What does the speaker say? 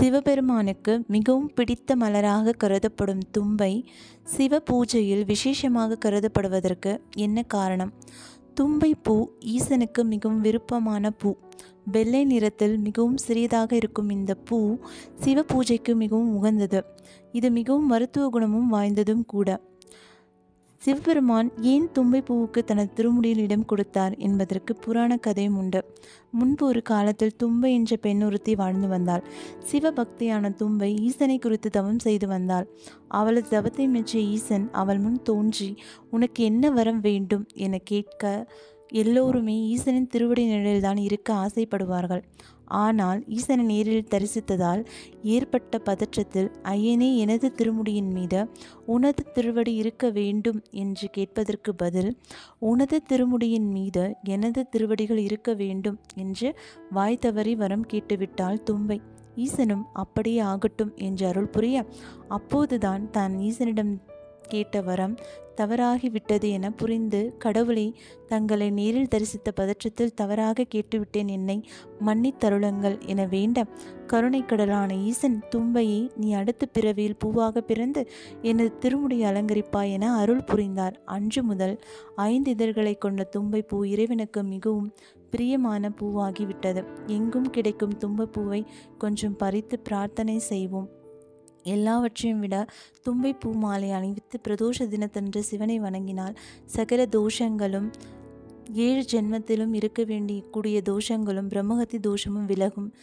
சிவபெருமானுக்கு மிகவும் பிடித்த மலராக கருதப்படும் தும்பை சிவ பூஜையில் விசேஷமாக கருதப்படுவதற்கு என்ன காரணம்? தும்பை பூ ஈசனுக்கு மிகவும் விருப்பமான பூ. வெள்ளை நிறத்தில் மிகவும் சிறியதாக இருக்கும் இந்த பூ சிவ பூஜைக்கு மிகவும் உகந்தது. இது மிகவும் மருத்துவ குணமும் வாய்ந்ததும் கூட. சிவபெருமான் ஏன் தும்பை பூவுக்கு தனது திருமுடியில் இடம் கொடுத்தார் என்பதற்கு புராண கதையும் உண்டு. முன்பு ஒரு காலத்தில் தும்பை என்ற பெண் ஒருத்தி வாழ்ந்து வந்தாள். சிவபக்தியான தும்பை ஈசனை குறித்து தவம் செய்து வந்தாள். அவளது தவத்தை மெச்சிய ஈசன் அவள் முன் தோன்றி உனக்கு என்ன வரம் வேண்டும் என கேட்க எல்லோருமே ஈசனின் திருவடி நிழலில்தான் இருக்க ஆசைப்படுவார்கள். ஆனால் ஈசனை நேரில் தரிசித்ததால் ஏற்பட்ட பதற்றத்தில் ஐயனே எனது திருமுடியின் மீது உனது திருவடி இருக்க வேண்டும் என்று கேட்பதற்கு பதில் உனது திருமுடியின் மீது எனது திருவடிகள் இருக்க வேண்டும் என்று வாய் தவறி வரம் கேட்டுவிட்டாள் தும்பை. ஈசனும் அப்படியே ஆகட்டும் என்று அருள் புரிய அப்போதுதான் தான் ஈசனிடம் கேட்ட வரம் தவறாகிவிட்டது என புரிந்து கடவுளை தங்களை நேரில் தரிசித்த பதற்றத்தில் தவறாக கேட்டுவிட்டேன் என்னை மன்னித்தருளுங்கள் என வேண்ட கருணை கடலான ஈசன் தும்பையை நீ அடுத்த பிறவியில் பூவாக பிறந்து எனது திருமுடியை அலங்கரிப்பாய் என அருள் புரிந்தார். அன்று முதல் ஐந்து இதழ்களை கொண்ட தும்பை பூ இறைவனுக்கு மிகவும் பிரியமான பூவாகிவிட்டது. எங்கும் கிடைக்கும் தும்பப்பூவை கொஞ்சம் பறித்து பிரார்த்தனை செய்வோம். எல்லாவற்றையும் விட தும்பை பூ மாலை அணிவித்து பிரதோஷ தினத்தன்று சிவனை வணங்கினால் சகல தோஷங்களும் ஏழு ஜென்மத்திலும் இருக்க வேண்டிய கூடிய தோஷங்களும் பிரம்மகத்தி தோஷமும் விலகும்.